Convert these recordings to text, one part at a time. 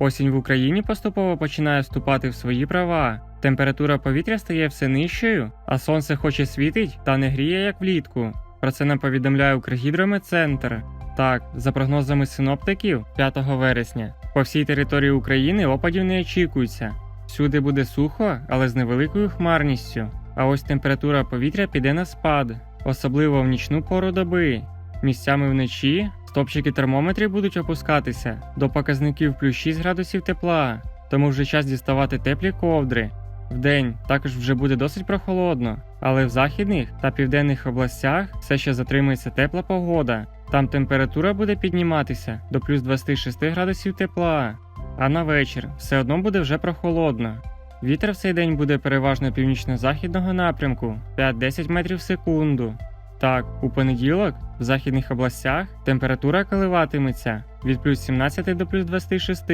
Осінь в Україні поступово починає вступати в свої права. Температура повітря стає все нижчою, а сонце хоч і світить, та не гріє як влітку. Про це нам повідомляє Укргідрометцентр. Так, за прогнозами синоптиків, 5 вересня по всій території України опадів не очікується. Всюди буде сухо, але з невеликою хмарністю. А ось температура повітря піде на спад, особливо в нічну пору доби. Місцями вночі стопчики термометрів будуть опускатися до показників плюс 6 градусів тепла, тому вже час діставати теплі ковдри. Вдень також вже буде досить прохолодно, але в західних та південних областях все ще затримується тепла погода. Там температура буде підніматися до плюс 26 градусів тепла, а на вечір все одно буде вже прохолодно. Вітер в цей день буде переважно північно-західного напрямку 5-10 метрів в секунду. Так, у понеділок в західних областях температура коливатиметься від плюс 17 до плюс 26,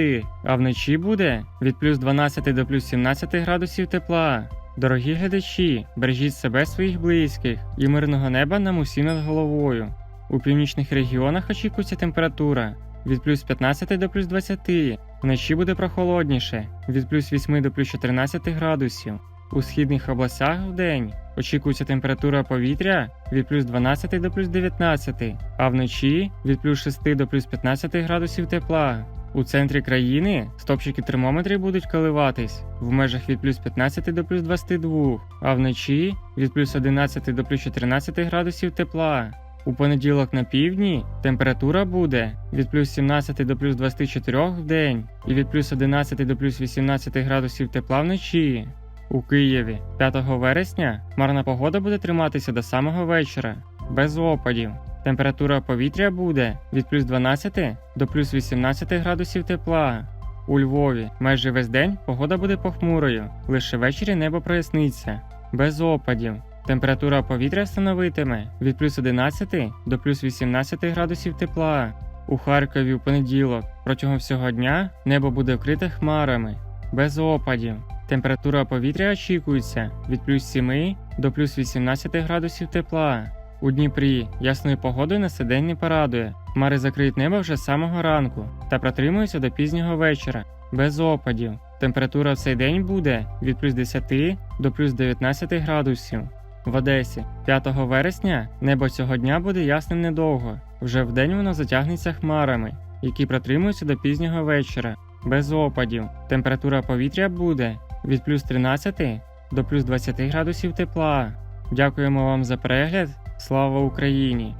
а вночі буде від плюс 12 до плюс 17 градусів тепла. Дорогі глядачі, бережіть себе своїх близьких і мирного неба нам усім над головою. У північних регіонах очікується температура від плюс 15 до плюс 20, вночі буде прохолодніше від плюс 8 до плюс 14 градусів. У східних областях вдень очікується температура повітря від плюс 12 до плюс 19, а вночі від плюс 6 до плюс 15 градусів тепла. У центрі країни стопчики термометрів будуть коливатись в межах від плюс 15 до плюс 22, а вночі від плюс 11 до плюс 14 градусів тепла. У понеділок на півдні температура буде від плюс 17 до плюс 24 в день і від плюс 11 до плюс 18 градусів тепла вночі. У Києві 5 вересня хмарна погода буде триматися до самого вечора, без опадів. Температура повітря буде від плюс 12 до плюс 18 градусів тепла. У Львові майже весь день погода буде похмурою, лише ввечері небо проясниться, без опадів. Температура повітря становитиме від плюс 11 до плюс 18 градусів тепла. У Харкові у понеділок протягом всього дня небо буде вкрите хмарами, без опадів. Температура повітря очікується від плюс 7 до плюс 18 градусів тепла. У Дніпрі ясною погодою на день не порадує. Хмари закриють небо вже з самого ранку та протримуються до пізнього вечора, без опадів. Температура в цей день буде від плюс 10 до плюс 19 градусів. В Одесі 5 вересня небо цього дня буде ясним недовго. Вже вдень воно затягнеться хмарами, які протримуються до пізнього вечора, без опадів. Температура повітря буде від плюс 13 до плюс 20 градусів тепла. Дякуємо вам за перегляд. Слава Україні!